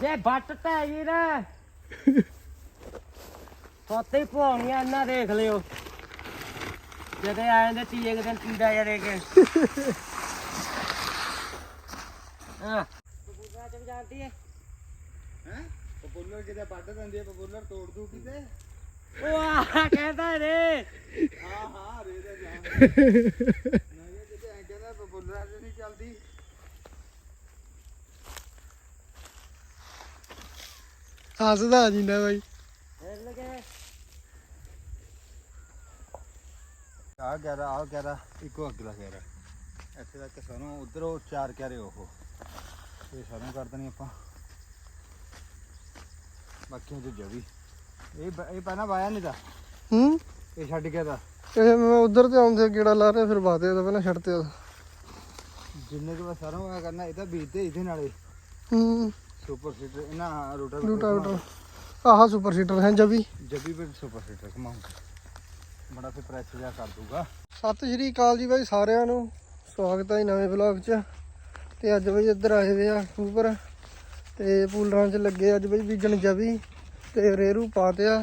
ਜੇ ਬੱਟ ਟੈ ਗਈ ਨਾ ਤੋਤੇ ਭੋਣੀਆਂ ਨਾ ਦੇਖ ਲਿਓ। ਜਦੇ ਆਏ ਦੇ ਤੀਏ ਕੁ ਦਿਨ ਟੀਡਾ ਜਰੇ ਕੇ। ਹਾਂ। ਬੁੱਗਾ ਚ ਜਾਂਦੀ ਹੈ ਹੈ? ਪਪੂਲਰ ਕਿਤੇ ਵੱਢ ਦਿੰਦੀ ਹੈ ਪਪੂਲਰ ਤੋੜ ਦੂ ਕਿਤੇ? ਆ ਕਹਿੰਦਾ ਰੇ। ਹਾਂ ਹਾਂ ਰੇ ਦਾ ਜਾਮ ਨਹੀਂ ਕਿਤੇ ਐ ਕਹਿੰਦਾ ਪਪੂਲਰ ਅੱਜ ਨਹੀਂ ਚੱਲਦੀ। ਹੱਸਦਾ ਜਿੰਦਾ ਬਾਈ। ਆ ਗਿਆਰਾ ਆ ਗਿਆਰਾ ਇੱਕੋ ਅਗਲਾ ਗਿਆਰਾ ਇੱਥੇ ਤੱਕ ਸਾਨੂੰ ਉਧਰੋਂ ਚਾਰ ਕਿਆਰੇ ਉਹ। ਇਹ ਸਾਨੂੰ ਕਰ ਦੇਣੀ ਆਪਾਂ। ਬਾਕੀਆਂ ਚ ਜਵੀ ਇਹ ਬ- ਇਹ ਪਹਿਲਾਂ ਵਾਇਆ ਨਹੀਂ ਦਾ ਹੂੰ? ਇਹ ਛੱਡ ਗਿਆ ਦਾ ਇਹ ਮੈਂ ਉਧਰ ਤੇ ਆਉਂਦੇ ਗੇੜਾ ਲਾ ਰਿਹਾ ਫਿਰ ਬਾਤੇ ਤਾਂ ਪਹਿਲਾਂ ਛੱਡਤੇ ਉਹਦਾ ਜਿੰਨੇ ਕੁ ਸਰੋਂ ਹੋਇਆ ਕਰਨਾ ਇਹ ਤਾਂ ਬੀਜਦੇ ਇਹਦੇ ਨਾਲੇ। ਹੂੰ। ਸੁਪਰ ਸੀਟਰ ਇਹਨਾਂ ਰੋਟਾ ਲੂਟਾ ਲੂਟਾ ਆਹ ਸੁਪਰ ਸੀਟਰ ਹੈ ਜਬੀ ਜਬੀ ਵੀ ਸੁਪਰ ਸੀਟਰ ਕਮਾਉਂ ਬੜਾ ਫਿਰ ਪ੍ਰੈਸ ਜਿਹਾ ਕਰ ਦੂਗਾ। ਸਤਿ ਸ਼੍ਰੀ ਅਕਾਲ ਜੀ ਬਾਈ ਸਾਰਿਆਂ ਨੂੰ। ਸਵਾਗਤ ਹੈ ਜੀ ਨਵੇਂ ਵਲੌਗ 'ਚ। ਤੇ ਅੱਜ ਬਈ ਇੱਧਰ ਆਏ ਹੋਏ ਆ ਉੱਪਰ ਤੇ ਪੂਲਰਾਂ 'ਚ ਲੱਗੇ ਅੱਜ ਬਈ ਬੀਜਣ ਜਵੀ। ਤੇ ਰੇਰੂ ਪਾਤੇ ਆ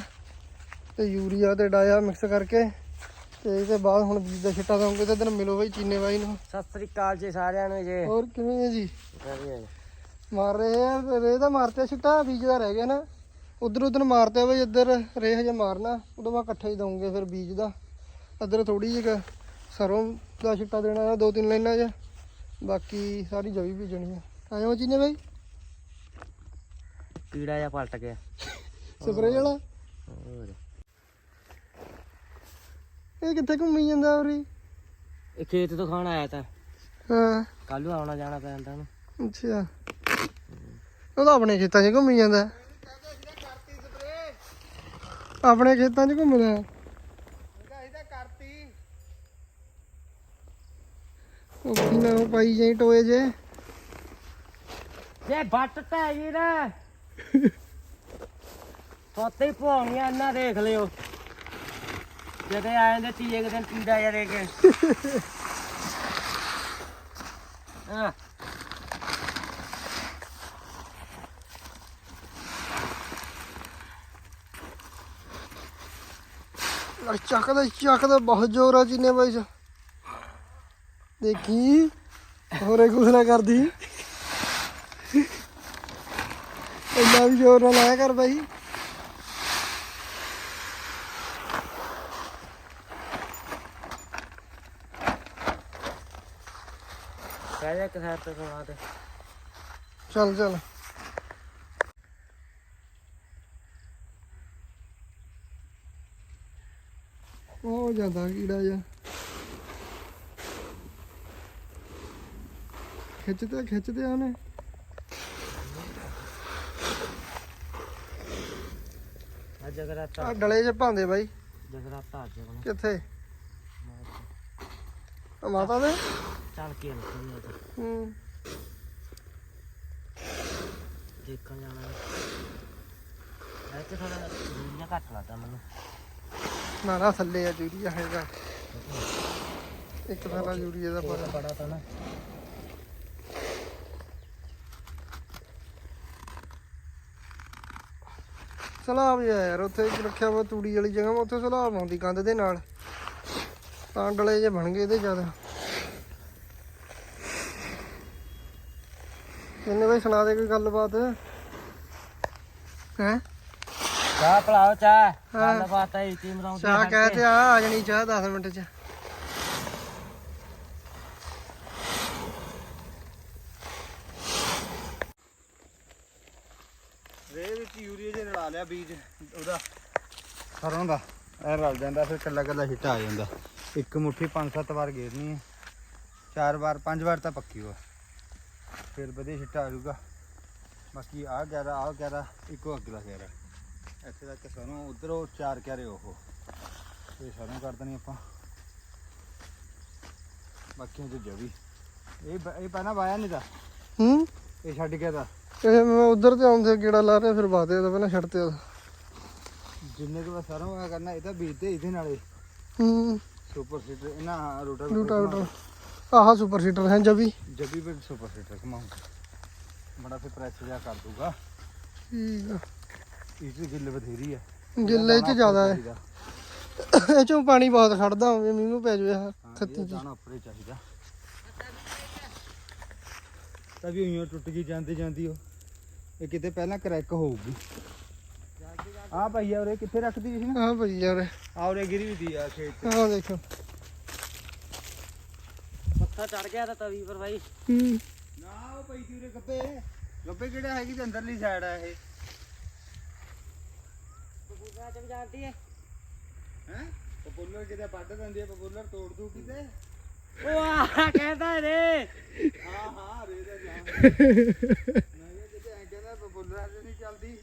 ਤੇ ਯੂਰੀਆ ਤੇ ਡਾਇਆ ਮਿਕਸ ਕਰਕੇ। ਤੇ ਇਹਦੇ ਬਾਅਦ ਹੁਣ ਬੀਜ ਦਾ ਛਿੱਟਾ ਦਵਾਂਗੇ ਤੇ ਦਿਨ ਮਿਲੋ ਬਈ ਚੀਨੇ ਬਾਈ ਨੂੰ। ਸਤਿ ਸ੍ਰੀ ਅਕਾਲ ਜੀ ਸਾਰਿਆਂ ਨੂੰ ਜੀ। ਹੋਰ ਕਿਵੇਂ ਹੈ ਜੀ? ਵਧੀਆ ਜੀ। ਮਾਰ ਰਹੇ ਆ ਰੇ ਦਾ ਮਾਰਤੇ ਛਿੱਟਾ ਬੀਜ ਦਾ ਰਹਿ ਗਿਆ ਨਾ। ਉਧਰ ਉਧਰ ਮਾਰਤੇ ਬਈ ਇੱਧਰ ਰੇ ਹਜੇ ਮਾਰਨਾ ਉਦੋਂ ਬਾਅਦ ਇਕੱਠਾ ਹੀ ਦਵਾਂਗੇ ਫਿਰ ਬੀਜ ਦਾ। ਇੱਧਰ ਥੋੜੀ ਜਿਹੀ ਸਰੋਂ ਦਾ ਛਿੱਟਾ ਦੇਣਾ ਦੋ ਤਿੰਨ ਲਾਈਨਾਂ 'ਚ। ਬਾਕੀ ਸਾਰੀ ਜਵੀ ਬੀਜਣੀ ਆ ਆਇਓ ਚੀਨੇ ਬਾਈ। ਕੀੜਾ ਜਿਹਾ ਪਲਟ ਗਿਆ। ਸਪਰੇਅ ਵਾਲਾ? ਇਹ ਕਿੱਥੇ ਘੁੰਮੀ ਜਾਂਦਾ ਉਰੀ? ਇਹ ਖੇਤ ਤੋਂ ਖਾਣ ਆਇਆ ਤਾਂ। ਹਾਂ। ਕੱਲ ਨੂੰ ਆਉਣਾ ਜਾਣਾ ਪੈਂਦਾ ਉਹਨੂੰ। ਅੱਛਾ। ਉਹ ਤਾਂ ਆਪਣੇ ਖੇਤਾਂ 'ਚ ਘੁੰਮੀ ਜਾਂਦਾ। ਆਪਣੇ ਖੇਤਾਂ 'ਚ ਘੁੰਮਦਾ ਉਹ ਕੀ ਨਾ ਉਹ ਪਾਈ ਜਾਈ ਟੋਏ ਜੇ। ਜੇ ਬੱਟ ਟੈ ਗਈ ਨਾ ਤੋਤੇ ਭੋਣੀਆਂ ਨਾ ਦੇਖ ਲਿਓ। ਜਦੇ ਆਏ ਦੇ ਤੀਏ ਦਿਨ ਟੀਡਾ ਜਰੇ ਕੇ। ਹਾਂ। ਅਰੇ ਚੱਕਦਾ ਚੱਕਦਾ ਬਹੁਤ ਜ਼ੋਰ ਆ ਚੀਨੇ ਬਾਈ ਚ ਦੇਖੀ ਹੋਰੇ ਕੁਛ ਨਾ ਕਰਦੀ ਇੰਨਾ ਵੀ ਜ਼ੋਰ ਨਾ ਲਾਇਆ ਕਰ ਬਾਈ ਕਹਿ ਜਾ ਇੱਕ ਸਾਈਡ ਤੇ ਸੁਣਾ ਤੇ ਚੱਲ ਚੱਲ ਉਹ ਜਾਂਦਾ ਕੀੜਾ ਜਾ ਖਿੱਚਦੇ ਖਿੱਚਦੇ ਆਨੇ ਅੱਜ ਜਗਰਾਤਾ। ਆ ਡਲੇ ਚ ਪਾਉਂਦੇ ਬਾਈ। ਜਗਰਾਤਾ ਅੱਜ ਹੁਣ ਕਿੱਥੇ? ਆ ਮਾਤਾ ਦੇ? ਚੱਲ ਕੇ ਅੱਜ ਹੂੰ। ਦੇਖਣ ਜਾਣਾ। ਤੇ ਥੋੜਾ ਦੂਰੀਆਂ ਘੱਟ ਲੱਗਦਾ ਮੈਨੂੰ। ਨਾ ਨਾ ਥੱਲੇ ਆ ਜੂਰੀਆ ਹੈਗਾ। ਇੱਕ ਥਾਲਾ ਜੂਰੀਆ ਦਾ ਬੜਾ। ਪਾ ਬੜਾ ਤਾਂ ਨਾ ਸਲਾਬ ਜਿਹਾ ਯਾਰ, ਉੱਥੇ ਰੱਖਿਆ ਵਾ ਤੂੜੀ ਵਾਲੀ ਜਗ੍ਹਾ ਵਾ, ਉੱਥੇ ਸਲਾਬ ਆਉਂਦੀ ਕੰਧ ਦੇ ਨਾਲ। ਤਾਂ ਡਲੇ ਜੇ ਬਣ ਗਏ ਇਹਦੇ ਜ਼ਿਆਦਾ। ਕਿੰਨੇ ਬਈ ਸੁਣਾ ਦੇ ਕੋਈ ਗੱਲਬਾਤ। ਹੈ? ਚਾਹ ਪਲਾਓ ਚਾਹ। ਹਾਂ। ਗੱਲ ਬਾਤ ਹੈ ਟੀਮ ਰਾਉਂਡ ਚਾਹ ਕਹਿ ਤੇ ਆ ਆ ਜਣੀ ਚਾਹ 10 ਮਿੰਟ ਚ। ਰੇ ਵਿੱਚ ਯੂਰੀਆ ਜੇ ਰਲਾ ਲਿਆ ਬੀਜ ਉਹਦਾ। ਸਰੋਂ ਦਾ ਇਹ ਰਲ ਜਾਂਦਾ ਫਿਰ ਕੱਲਾ ਕੱਲਾ ਹਿੱਟਾ ਆ ਜਾਂਦਾ। ਇੱਕ ਮੁੱਠੀ ਪੰਜ ਸੱਤ ਵਾਰ ਗੇਰਨੀ ਹੈ। ਚਾਰ ਵਾਰ ਪੰਜ ਵਾਰ ਤਾਂ ਪੱਕੀ ਵਾ ਫਿਰ ਵਧੀਆ ਹਿੱਟਾ ਆ ਜਾਊਗਾ। ਬਾਕੀ ਆ ਗਿਆਰਾ ਆ ਗਿਆਰਾ ਇੱਕੋ ਅਗਲਾ ਗਿਆਰਾ ਇੱਥੇ ਤੱਕ ਸਰੋਂ ਉਧਰੋਂ ਚਾਰ ਕਿਆਰੇ ਉਹ। ਇਹ ਸਰੋਂ ਕਰ ਦੇਣੀ ਆਪਾਂ। ਬਾਕੀਆਂ ਚ ਜਵੀ ਇਹ ਬ- ਇਹ ਪਹਿਲਾਂ ਵਾਇਆ ਨਹੀਂ ਦਾ ਹੂੰ? ਇਹ ਛੱਡ ਗਿਆ ਦਾ ਇਹ ਮੈਂ ਉਧਰ ਤੇ ਆਉਂਦੇ ਗੇੜਾ ਲਾ ਰਿਹਾ ਫਿਰ ਬਾਤੇ ਤਾਂ ਪਹਿਲਾਂ ਛੱਡਤੇ ਉਹਦਾ ਜਿੰਨੇ ਕੁ ਸਰੋਂ ਹੋਇਆ ਕਰਨਾ ਇਹ ਤਾਂ ਬੀਜਦੇ ਇਹਦੇ ਨਾਲੇ। ਹੂੰ। ਸੁਪਰ ਸੀਟਰ ਇਹਨਾਂ ਰੋਟਾ ਲੂਟਾ ਆਹ ਸੁਪਰ ਸੀਟਰ ਹੈ ਜਬੀ। ਜਬੀ ਵੀ ਸੁਪਰ ਸੀਟਰ ਕਮਾਉਂ ਬੜਾ ਫਿਰ ਪ੍ਰੈਸ ਜਿਹਾ ਕਰ ਦੂਗਾ ਠੀਕ ਆ। ਇਹ ਚ ਗਿੱਲ ਬਥੇਰੀ ਆ। ਗਿੱਲੇ ਚ ਜ਼ਿਆਦਾ ਹੈ। ਇਹ ਚੋਂ ਪਾਣੀ ਬਹੁਤ ਖੜਦਾ ਹੋਵੇ ਮੀਂਹ ਨੂੰ ਪੈ ਜਾਵੇ ਖੱਤੀ ਚ। ਦਾਣਾ ਉੱਪਰੇ ਚਾਹੀਦਾ। ਤਾਂ ਵੀ ਉਈਓ ਟੁੱਟ ਗਈ ਜਾਂਦੀ ਜਾਂਦੀ ਉਹ। ਇਹ ਕਿਤੇ ਪਹਿਲਾਂ ਕਰੈਕ ਹੋਊਗੀ। ਆ ਭਈਆ ਉਰੇ ਕਿੱਥੇ ਰੱਖਦੀ ਸੀ ਨਾ? ਆਹ ਭਈ ਯਾਰ ਆ ਉਰੇ। ਗਿਰੀ ਵੀ ਦੀ ਆ ਖੇਤ 'ਚ। ਆਹ ਦੇਖੋ। ਮੱਥਾ ਚੜ ਗਿਆ ਤਾਂ ਤਵੀ ਪਰ ਬਾਈ। ਹੂੰ। ਨਾ ਉਹ ਪਈ ਸੀ ਉਰੇ ਗੱਬੇ। ਗੱਬੇ ਕਿਹੜਾ ਹੈਗੀ ਤੇ ਅੰਦਰਲੀ ਸਾਈਡ ਆ ਇਹ। ਬਬੂਲਾ ਚ ਜਾਂਦੀ ਹੈ? ਹੈ ਪਪੂਲਰ ਕਿਤੇ ਵੱਢ ਦਿੰਦੀ ਆ ਪਪੂਲਰ ਤੋੜ ਦੂ ਕਿਤੇ? ਉਹ ਆ ਕਹਿੰਦਾ ਰੇ। ਹਾਂ ਹਾਂ ਰੇ ਦਾ ਜਾਮ। ਮੈਂ ਕਿਹਾ ਕਿਤੇ ਐਂ ਕਹਿੰਦਾ ਪਪੂਲਰਾਂ 'ਚ ਨਹੀਂ ਚੱਲਦੀ।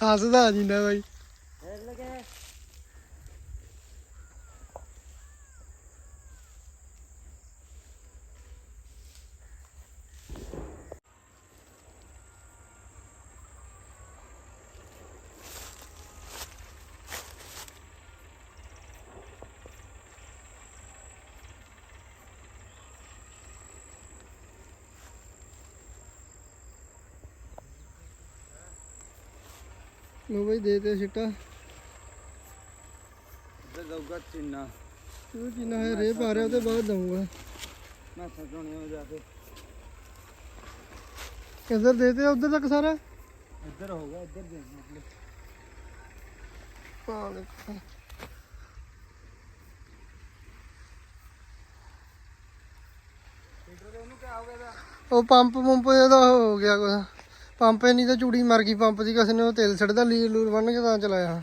ਹੱਸਦਾ ਜਿੰਦਾ ਬਾਈ। ਲੋ ਬਾਈ ਦੇ ਤੇ ਸਿੱਟਾ। ਇੱਧਰ ਜਾਊਗਾ ਚਿੰਨਾ। ਉਹ ਜਿੰਨਾ ਹੈ ਰੇ ਪਾ ਰਿਹਾ ਉਹਦੇ ਬਾਅਦ ਦਊਂਗਾ। ਮੈਂ ਸਜੋਣੀ ਹੋ ਜਾ ਕੇ। ਇੱਧਰ ਦੇ ਤੇ ਉਧਰ ਤੱਕ ਸਾਰਾ? ਇੱਧਰ ਹੋਗਾ ਇੱਧਰ ਦੇ ਮਤਲਬ ਦੇਖੋ ਦੇ ਦਾ ਉਹ ਪੰਪ ਪੰਪ ਇਹਦਾ ਹੋ ਗਿਆ ਕੁਛ। ਪੰਪ ਨਹੀਂ ਤਾਂ ਚੂੜੀ ਮਰ ਗਈ ਪੰਪ ਦੀ ਕਿਸੇ ਨੇ ਉਹ ਤੇਲ ਛੱਡਦਾ ਲੀਰ ਲੂਰ ਬੰਨ ਕੇ ਤਾਂ ਚਲਾਇਆ।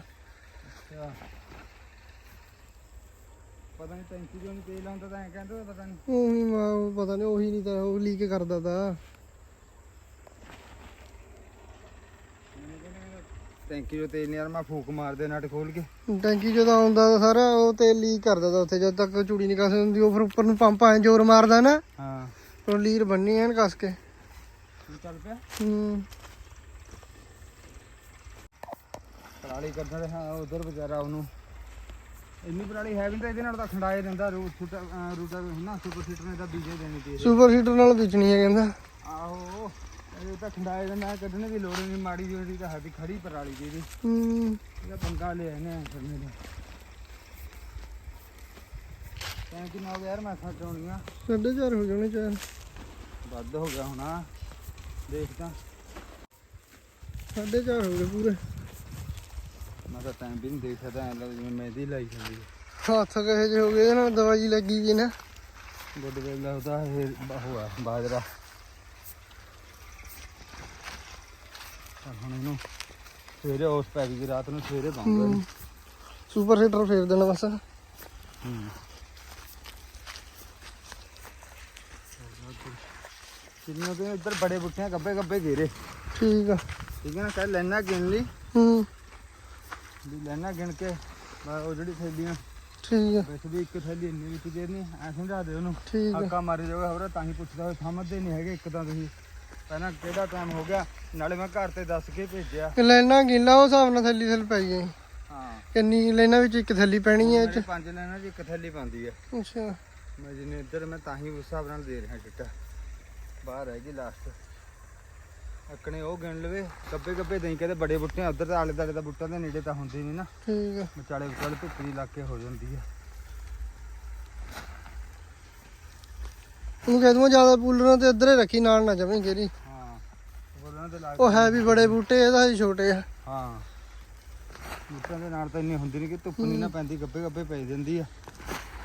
ਪਤਾ ਨਹੀਂ ਟੈਂਕੀ ਨਹੀਂ ਤੇਲ ਆਉਂਦਾ ਤਾਂ ਐਂ ਕਹਿੰਦੇ ਪਤਾ ਨਹੀਂ। ਉਹੀ ਮਾ ਪਤਾ ਨਹੀਂ ਉਹੀ ਨਹੀਂ ਤਾਂ ਉਹ ਲੀਕ ਕਰਦਾ ਤਾ। ਟੈਂਕੀ ਜੋ ਤੇਲ ਨਹੀਂ ਯਾਰ ਮੈਂ ਫੂਕ ਮਾਰ ਦੇ ਨਟ ਖੋਲ ਕੇ। ਟੈਂਕੀ ਜਦੋਂ ਆਉਂਦਾ ਤਾਂ ਸਾਰਾ ਉਹ ਤੇਲ ਲੀਕ ਕਰਦਾ ਤਾ ਉੱਥੇ ਜਦ ਤੱਕ ਚੂੜੀ ਨਹੀਂ ਕਸ ਹੁੰਦੀ ਉਹ ਫਿਰ ਉੱਪਰ ਨੂੰ ਪੰਪ ਐ ਜ਼ੋਰ ਮਾਰਦਾ ਨਾ। ਹਾਂ। ਉਹ ਲੀਰ ਬੰਨੀ ਐਨ ਕਸ ਕੇ। ਚੱਲ ਪਿਆ। ਹੂੰ। ਪਰਾਲੀ ਕਰਦਾ ਤੇ ਹਾਂ ਉਧਰ ਵਿਚਾਰਾ ਉਹਨੂੰ। ਇੰਨੀ ਪਰਾਲੀ ਹੈ ਵੀ ਤਾਂ ਇਹਦੇ ਨਾਲ ਤਾਂ ਖੰਡਾਏ ਦਿੰਦਾ ਰੂਟ ਸੁਟ ਰੂਟਾ ਨਾ ਸੁਪਰ ਸੀਟਰ ਨੇ ਤਾਂ ਬੀਜੇ ਦੇਣੀ ਤੇ ਸੁਪਰ ਹੀਟਰ ਨਾਲ ਵਿਚਣੀ ਹੈ ਕਹਿੰਦਾ। ਆਹੋ ਇਹ ਤਾਂ ਖੰਡਾਏ ਦਿੰਦਾ ਕੱਢਣੇ ਦੀ ਲੋੜ ਨਹੀਂ ਮਾੜੀ ਜਿਹੀ ਤਾਂ ਸਾਡੀ ਖੜੀ ਪਰਾਲੀ ਦੀ ਹੂੰ। ਇਹਦਾ ਪੰਗਾ ਲਿਆ ਇਹਨੇ ਕਰਨੇ ਦਾ। ਤੈਂ ਕਿ ਨਾ ਯਾਰ ਮੈਂ ਸੱਚ ਹੋਣੀਆਂ ਸਾਢੇ ਚਾਰ ਹੋ ਜਾਣੇ ਚਾਰ। ਵੱਧ ਹੋ ਗਿਆ ਹੋਣਾ। ਦੇਖ ਤਾਂ ਸਾਢੇ ਚਾਰ ਹੋ ਗਏ ਪੂਰੇ। ਮੈਂ ਤਾਂ ਟਾਈਮ ਵੀ ਨਹੀਂ ਦੇਖ ਸਕਦਾ ਐਂ ਲੱਗਦਾ ਜਿਵੇਂ ਮਹਿੰਦੀ ਲਾਈ ਜਾਂਦੀ ਹੈ। ਹੱਥ ਕਹੇ ਜੇ ਹੋ ਗਏ ਇਹਦੇ ਨਾਲ ਦਵਾਈ ਲੱਗੀ ਵੀ ਨਾ। ਗੁੱਡ ਵੇਲਾ ਉਹਦਾ ਇਹ ਹੋਆ ਬਾਜਰਾ। ਚੱਲ ਹੁਣ ਇਹਨੂੰ ਸਵੇਰੇ ਉਸ ਪੈ ਗਈ ਰਾਤ ਨੂੰ ਸਵੇਰੇ ਹੂੰ। ਸੁਪਰ ਹੀਟਰ ਫੇਰ ਦੇਣਾ ਬਸ। ਹੂੰ। ਕਿੰਨੇ ਤੇ ਇੱਧਰ ਬੜੇ ਬੁੱਟੇ ਗੱਬੇ ਗੱਬੇ ਘੇਰੇ। ਠੀਕ ਆ। ਠੀਕ ਨਾ ਕੱਲ ਲੈਣਾ ਗਿਣ ਲਈ। ਹੂੰ। ਵੀ ਲੈਣਾ ਗਿਣ ਕੇ ਬਸ ਉਹ ਜਿਹੜੀ ਥੈਲੀਆਂ। ਠੀਕ ਆ। ਵੈਸੇ ਵੀ ਇੱਕ ਥੈਲੀ ਇੰਨੀ ਵਿੱਚ ਦੇਣੀ ਐ ਸਮਝਾ ਦੇ ਉਹਨੂੰ। ਠੀਕ ਆ। ਹੱਕਾ ਮਾਰੀ ਜਾਊਗਾ ਹੋਰ ਤਾਂ ਹੀ ਪੁੱਛਦਾ ਹੋਵੇ ਸਮਝਦੇ ਨਹੀਂ ਹੈਗੇ ਇੱਕ ਤਾਂ ਤੁਸੀਂ। ਪਹਿਲਾਂ ਕਿਹੜਾ ਟਾਈਮ ਹੋ ਗਿਆ ਨਾਲੇ ਮੈਂ ਘਰ ਤੇ ਦੱਸ ਕੇ ਭੇਜਿਆ। ਲੈਣਾ ਗਿੱਲਾ ਉਹ ਹਿਸਾਬ ਨਾਲ ਥੱਲੀ ਥੱਲੇ ਪਈ ਗਈ ਹਾਂ। ਕਿੰਨੀ ਲੈਣਾ ਵਿੱਚ ਇੱਕ ਥੱਲੀ ਪੈਣੀ ਹੈ ਇਹ ਮੇਰੇ ਚ ਪੰਜ ਲੈਣਾ ਜੀ ਇੱਕ ਥੈਲੀ ਪਾਉਂਦੀ ਹੈ ਅੱਛਾ। ਮੈਂ ਜਿੰਨੇ ਇੱਧਰ ਮੈਂ ਤਾਂ ਹੀ ਉਸ ਹਿਸਾਬ ਨਾਲ ਦੇ ਰਿਹਾ ਚਿੱਟਾ ਬਾਹਰ ਹੈਗੀ ਲਾਸਟ ਅਕਣੇ ਉਹ ਗਿਣ ਲਵੇ ਗੱਬੇ ਗੱਬੇ ਦੇਈ ਕਹਿੰਦੇ ਬੜੇ ਬੁੱਟੇ ਉਧਰ ਤਾਂ ਆਲੇ ਦਾਲੇ ਦਾ ਬੁੱਟਾ ਦੇ ਨੇੜੇ ਤਾਂ ਹੁੰਦੇ ਨਹੀਂ ਨਾ। ਠੀਕ ਆ। ਵਿਚਾਲੇ ਵਿਚਾਲੇ ਧੁੱਪ ਦੀ ਲਾ ਕੇ ਹੋ ਜਾਂਦੀ ਹੈ ਉਹ ਕਹਿ ਦੂੰਗਾ ਜ਼ਿਆਦਾ ਪੂਲਰਾਂ ਤੇ ਇੱਧਰ ਹੀ ਰੱਖੀ ਨਾਲ ਨਾ ਜਵੇਂ ਗੇਰੀ। ਹਾਂ ਲਾ ਉਹ ਹੈ ਵੀ ਬੜੇ ਬੂਟੇ ਇਹਦਾ ਹੀ ਛੋਟੇ ਆ। ਹਾਂ ਬੂਟਿਆਂ ਦੇ ਨਾਲ ਤਾਂ ਇੰਨੀ ਹੁੰਦੀ ਨਹੀਂ ਕਿ ਧੁੱਪ ਨਹੀਂ ਨਾ ਪੈਂਦੀ ਗੱਬੇ ਗੱਬੇ ਪੈ ਜਾਂਦੀ ਆ।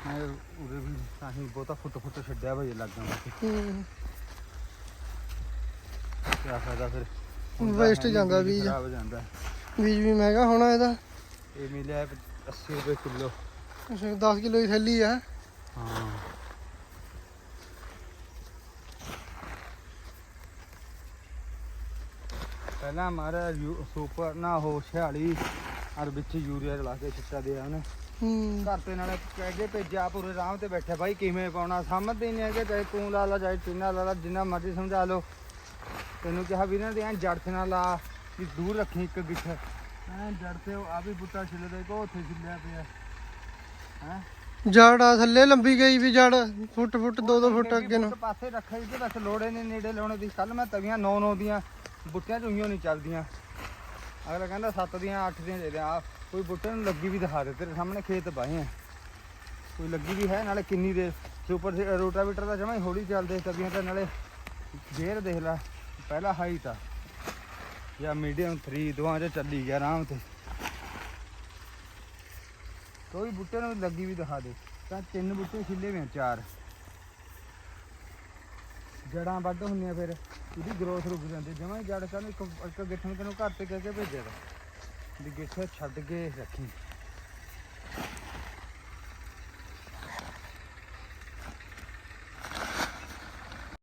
ਮੈਂ ਉਰੇ ਵੀ ਤਾਂ ਹੀ ਬਹੁਤਾ ਫੁੱਟ ਫੁੱਟ ਛੱਡਿਆ ਭਾਈ ਲੱਗਾ ਹੂੰ। ਕਿਆ ਫਾਇਦਾ ਫਿਰ? Waste ਜਾਂਦਾ ਬੀਜ। ਖਰਾਬ ਹੋ ਜਾਂਦਾ। ਬੀਜ ਵੀ ਮਹਿੰਗਾ ਹੋਣਾ ਇਹਦਾ। ਇਹ ਮਿਲਿਆ ਹੈ 80 ਰੁਪਏ ਕਿਲੋ। ਅੱਛਾ 10 ਕਿਲੋ ਦੀ ਥੈਲੀ ਆ। ਹਾਂ। ਪਹਿਲਾਂ ਮਾਰਾ ਸੁਪਰ ਨਾ ਹੋ 46 ਔਰ ਵਿੱਚ ਯੂਰੀਆ ਰਲਾ ਕੇ ਚਿੱਟਾ ਦਿਆ ਉਹਨੇ। ਹੂੰ। ਘਰ ਤੇ ਨਾਲੇ ਕਹਿ ਕੇ ਭੇਜਿਆ ਪੂਰੇ ਆਰਾਮ ਤੇ ਬੈਠੇ। ਭਾਈ ਕਿਵੇਂ ਪਾਉਣਾ? ਸਮਝਦੇ ਹੀ ਨਹੀਂ ਹੈਗੇ ਚਾਹੇ ਤੂੰ ਲਾ ਲਾ ਚਾਹੇ ਚੀਨਾ ਲਾ ਲਾ ਜਿੰਨਾ ਮਰਜ਼ੀ ਸਮਝਾ ਲਓ। ਤੈਨੂੰ ਕਿਹਾ ਵੀ ਨਾ ਤੇ ਐਂ ਜੜ ਤੇ ਨਾ ਲਾ ਵੀ ਦੂਰ ਰੱਖੀ ਇੱਕ ਗਿੱਠ। ਐਂ ਜੜ ਤੇ ਆ ਵੀ ਬੁੱਟਾ ਛਿੱਲਦਾ ਕੋ ਉੱਥੇ ਛਿੱਲਿਆ ਪਿਆ। ਹੈ? ਜੜ ਆ ਥੱਲੇ ਲੰਬੀ ਗਈ ਵੀ ਜੜ ਫੁੱਟ ਫੁੱਟ 2-2 ਫੁੱਟ ਅੱਗੇ ਨੂੰ। ਪਾਸੇ ਰੱਖਿਆ ਜਿਹਦੇ ਬਸ ਲੋੜੇ ਨੇ ਨੇੜੇ ਲਾਉਣੇ ਦੀ। ਕੱਲ ਮੈਂ ਤਵੀਆਂ 9-9 ਦੀਆਂ ਬੁੱਟਿਆਂ ਚ ਉਈਓ ਨਹੀਂ ਚੱਲਦੀਆਂ। ਅਗਲਾ ਕਹਿੰਦਾ 7 ਦੀਆਂ 8 ਦੀਆਂ ਦੇ ਦੇ ਆ ਕੋਈ ਬੁੱਟੇ ਨੂੰ ਲੱਗੀ ਵੀ ਦਿਖਾ ਦੇ ਤੇਰੇ ਸਾਹਮਣੇ ਖੇਤ ਪਾਏ ਆ। ਕੋਈ ਲੱਗੀ ਵੀ ਹੈ ਨਾਲੇ ਕਿੰਨੀ ਦੇ ਸੁਪਰ ਰੋਟਾਵੀਟਰ ਦਾ ਜਮਾ ਹੀ ਹੌਲੀ ਚੱਲਦੇ ਤਵੀਆਂ ਤੇ ਨਾਲੇ ਗੇਅਰ ਦੇਖ ਲੈ। ਪਹਿਲਾ ਹਾਈ ਤਾਂ। ਜਾਂ ਮੀਡੀਅਮ 3 ਦੋਵਾਂ ਚ ਚੱਲੀ ਗਿਆ ਆਰਾਮ ਤੇ। ਕੋਈ ਬੁੱਟੇ ਨੂੰ ਲੱਗੀ ਵੀ ਦਿਖਾ ਦੇ। ਤਾਂ ਤਿੰਨ ਬੁੱਟੇ ਖਿੱਲੇ ਵੇ ਚਾਰ। ਜੜਾਂ ਵੱਧ ਹੁੰਦੀਆਂ ਫਿਰ ਉਹਦੀ ਗਰੋਥ ਰੁਕ ਜਾਂਦੀ। ਜਮਾਂ ਹੀ ਜੜ ਸਾਨੂੰ ਇੱਕ ਇੱਕ ਗਿੱਠ ਨੂੰ ਤੈਨੂੰ ਘਰ ਤੇ ਕਹਿ ਕੇ ਭੇਜਿਆ ਤਾ ਵੀ ਗਿੱਠ ਛੱਡ ਕੇ ਰੱਖੀ।